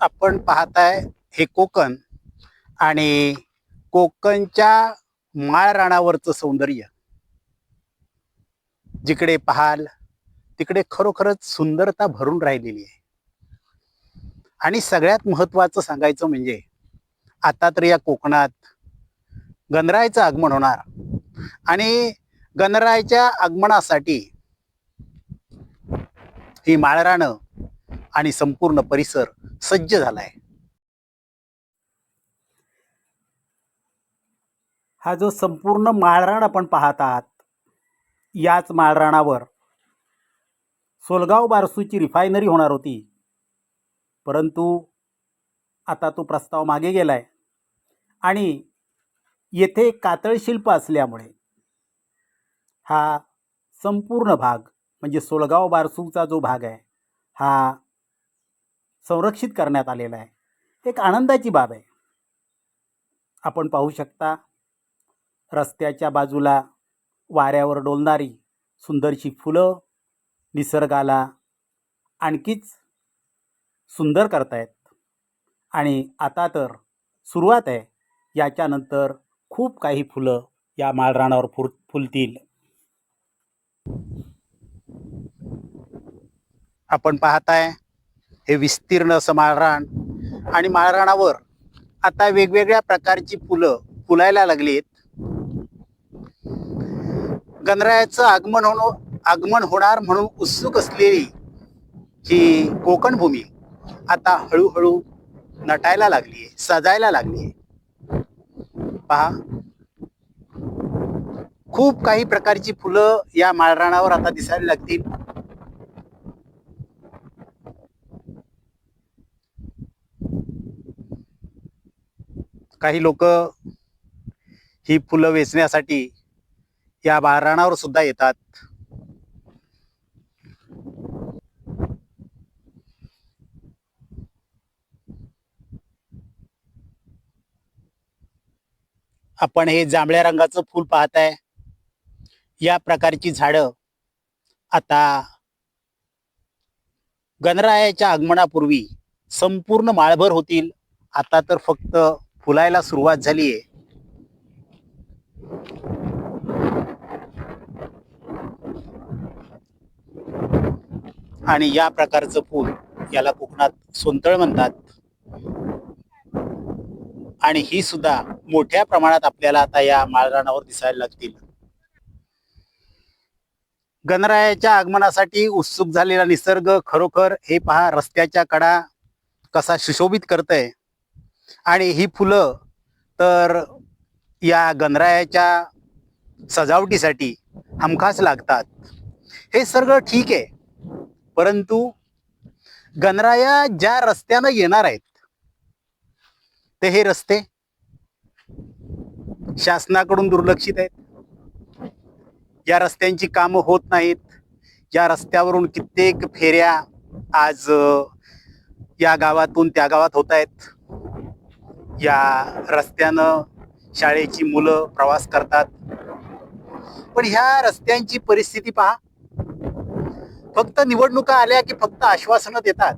आपण पाहताय हे कोकण आणि कोकणच्या माळरानावरचं सौंदर्य. जिकडे पाहाल तिकडे खरोखरच सुंदरता भरून राहिलेली आहे. आणि सगळ्यात महत्वाचं सांगायचं म्हणजे आता तर या कोकणात गणरायाचं आगमन होणार. आणि गणरायाच्या आगमनासाठी ही माळराणं आणि संपूर्ण परिसर सज्ज झालाय. हा जो संपूर्ण माळराण आपण पाहत आहात याच माळराणावर सोलगाव बारसूची रिफायनरी होणार होती. परंतु आता तो प्रस्ताव मागे गेलाय आणि येथे कातळ शिल्प असल्यामुळे हा संपूर्ण भाग म्हणजे सोलगाव बारसूचा जो भाग आहे हा संरक्षित करण्यात आलेलं आहे. एक आनंदाची बाब आहे. आपण पाहू शकता रस्त्याच्या बाजूला वाऱ्यावर डोलणारी सुंदरशी फुलं निसर्गाला आणखीच सुंदर करतायत. आणि आता तर सुरुवात आहे. याच्यानंतर खूप काही फुलं या माळरानावर फुर फुलतील. आपण पाहताय हे विस्तीर्ण असं माळरान. आणि माळरानावर आता वेगवेगळ्या प्रकारची फुलं फुलायला लागली आहेत गणरायाचं आगमन होणं आगमन होणार म्हणून उत्सुक असलेली ही कोकण भूमी आता हळूहळू नटायला लागली आहे सजायला लागली आहे पहा. खूप काही प्रकारची फुलं या माळराणावर आता दिसायला लागतील. काही लोक ही फुलं वेचण्यासाठी या बाराणावर सुद्धा येतात. आपण हे जांभळ्या रंगाचं फूल पाहताय. या प्रकारची झाडं आता गणरायाच्या आगमनापूर्वी संपूर्ण माळभर होतील. आता तर फक्त फुलायला सुरुवात झाली आहे. आणि या प्रकारचं फूल याला कोकणात सोंतळ म्हणतात. आणि ही सुद्धा मोठ्या प्रमाणात आपल्याला आता या माळरानावर दिसायला लागतील. गणरायाच्या आगमनासाठी उत्सुक झालेला निसर्ग खरोखर हे पहा रस्त्याच्या कडा कसा सुशोभित करतय. आणि ही फुलं तर या गणरायाच्या सजावटीसाठी हमखास लागतात. हे सगळं ठीक आहे. परंतु गणराया ज्या रस्त्यानं येणार आहेत ते हे रस्ते शासनाकडून दुर्लक्षित आहेत. या रस्त्यांची कामं होत नाहीत. या रस्त्यावरून कित्येक फेऱ्या आज या गावातून त्या गावात होत आहेत. या रस्त्यानं शाळेची मुलं प्रवास करतात. पण ह्या रस्त्यांची परिस्थिती पहा. फक्त निवडणुका आल्या की फक्त आश्वासनं देतात.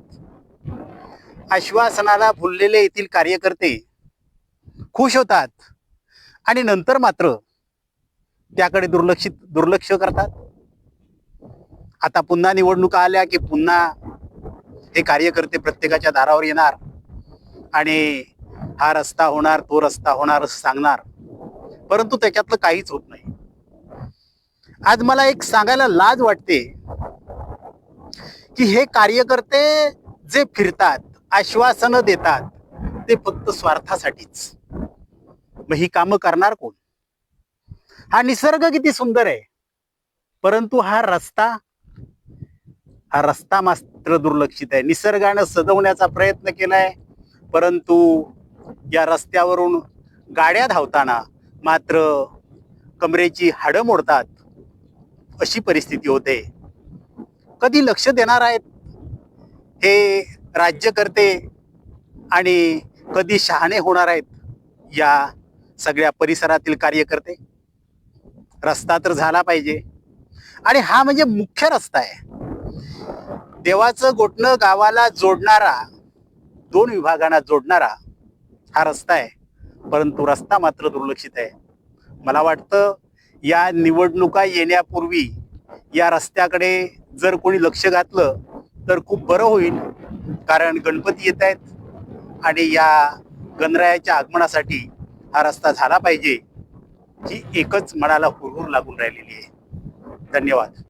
आश्वासनाला भुललेले येथील कार्यकर्ते खुश होतात आणि नंतर मात्र त्याकडे दुर्लक्षित दुर्लक्ष करतात. आता पुन्हा निवडणुका आल्या की पुन्हा हे कार्यकर्ते प्रत्येकाच्या दारावर येणार आणि हा रस्ता होणार तो रस्ता होणार असं सांगणार. परंतु त्याच्यातलं काहीच होत नाही. आज मला एक सांगायला लाज वाटते की हे कार्यकर्ते जे फिरतात आश्वासनं देतात ते फक्त स्वार्थासाठीच. मग ही कामं करणार कोण? हा निसर्ग किती सुंदर आहे. परंतु हा रस्ता हा रस्ता मात्र दुर्लक्षित आहे. निसर्गानं सजवण्याचा प्रयत्न केलाय परंतु या रस्त्यावरून गाड्या धावताना मात्र कमरेची हाडं मोडतात अशी परिस्थिती होते. कधी लक्ष देणार आहेत? हे राज्यकर्ते आणि कधी शहाणे होणार आहेत या सगळ्या परिसरातील कार्यकर्ते? रस्ता तर झाला पाहिजे. आणि हा म्हणजे मुख्य रस्ता आहे. देवाचं गोठणं गावाला जोडणारा दोन विभागांना जोडणारा हा रस्ता आहे. परंतु रस्ता मात्र दुर्लक्षित आहे. मला वाटतं या निवडणुका येण्यापूर्वी या रस्त्याकडे जर कोणी लक्ष घातलं तर खूप बरं होईल. कारण गणपती येत आहेत आणि या गणरायाच्या आगमनासाठी हा रस्ता झाला पाहिजे ही एकच मनाला हुरहुर लागून राहिलेली आहे. धन्यवाद.